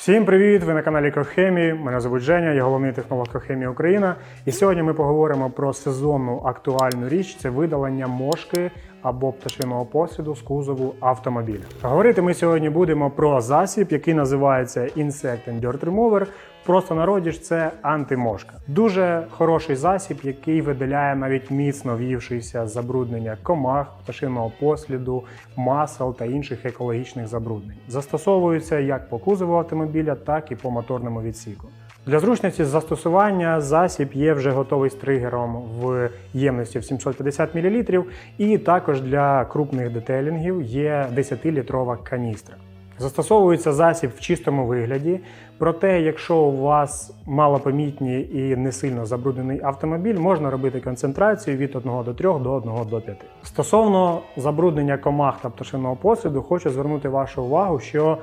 Всім привіт! Ви на каналі Кохемії. Мене звуть Женя, я головний технолог Крохемії Україна. І сьогодні ми поговоримо про сезонну актуальну річ це видалення мошки або пташиного посліду з кузову автомобіля. Говорити ми сьогодні будемо про засіб, який називається Insect and Dirt Remover. Просто народі ж це антимошка. Дуже хороший засіб, який видаляє навіть міцно в'ївшися забруднення комах, пташиного посліду, масел та інших екологічних забруднень. Застосовується як по кузову автомобіля, так і по моторному відсіку. Для зручності застосування засіб є вже готовий з тригером в ємності в 750 мл, і також для крупних детелінгів є 10-літрова каністра. Застосовується засіб в чистому вигляді. Проте, якщо у вас малопомітні і не сильно забруднений автомобіль, можна робити концентрацію від 1 до 3 до 1 до 5. Стосовно забруднення комах та пташиного посуду, хочу звернути вашу увагу, що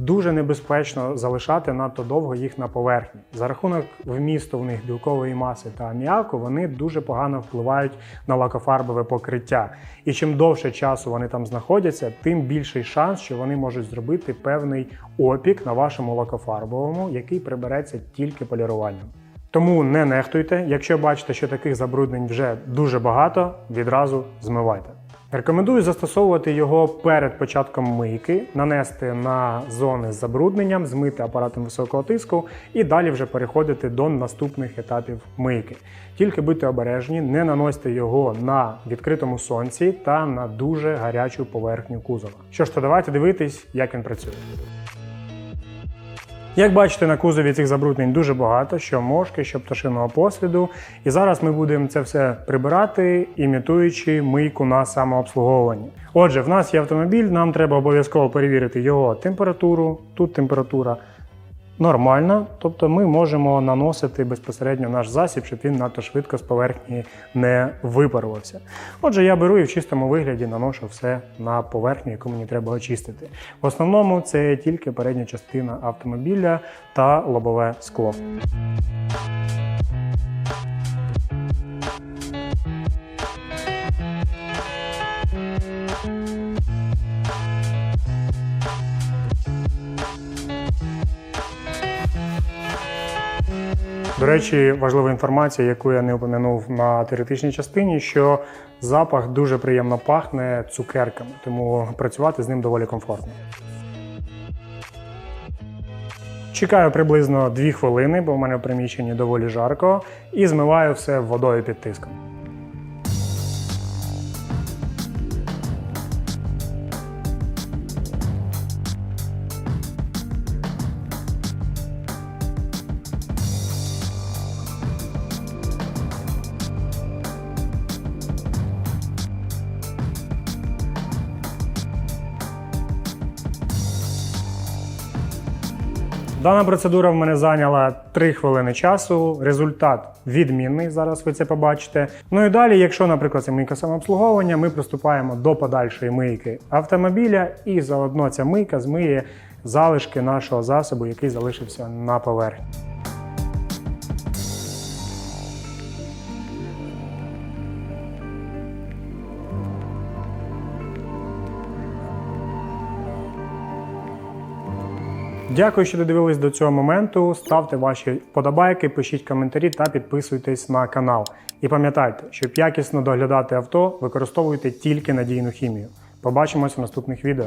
дуже небезпечно залишати надто довго їх на поверхні. За рахунок вмісту в них білкової маси та аміаку, вони дуже погано впливають на лакофарбове покриття. І чим довше часу вони там знаходяться, тим більший шанс, що вони можуть зробити певний опік на вашому лакофарбовому, який прибереться тільки поліруванням. Тому не нехтуйте, якщо бачите, що таких забруднень вже дуже багато, відразу змивайте. Рекомендую застосовувати його перед початком мийки, нанести на зони з забрудненням, змити апаратом високого тиску і далі вже переходити до наступних етапів мийки. Тільки будьте обережні, не наносьте його на відкритому сонці та на дуже гарячу поверхню кузова. Що ж, то давайте дивитись, як він працює. Як бачите, на кузові цих забруднень дуже багато, що мошки, що пташиного посліду. І зараз ми будемо це все прибирати, імітуючи мийку на самообслуговуванні. Отже, в нас є автомобіль, нам треба обов'язково перевірити його температуру. Тут температура нормальна, тобто ми можемо наносити безпосередньо наш засіб, щоб він надто швидко з поверхні не випарувався. Отже, я беру і в чистому вигляді наношу все на поверхню, яку мені треба очистити. В основному це тільки передня частина автомобіля та лобове скло. До речі, важлива інформація, яку я не упомянув на теоретичній частині, що запах дуже приємно пахне цукерками, тому працювати з ним доволі комфортно. Чекаю приблизно 2 хвилини, бо в мене в приміщенні доволі жарко, і змиваю все водою під тиском. Дана процедура в мене зайняла 3 хвилини часу. Результат відмінний. Зараз ви це побачите. Ну і далі, якщо, наприклад, це мийка самообслуговування, ми приступаємо до подальшої мийки автомобіля, і заодно ця мийка змиє залишки нашого засобу, який залишився на поверхні. Дякую, що додивились до цього моменту. Ставте ваші вподобайки, пишіть коментарі та підписуйтесь на канал. І пам'ятайте, щоб якісно доглядати авто, використовуйте тільки надійну хімію. Побачимось в наступних відео.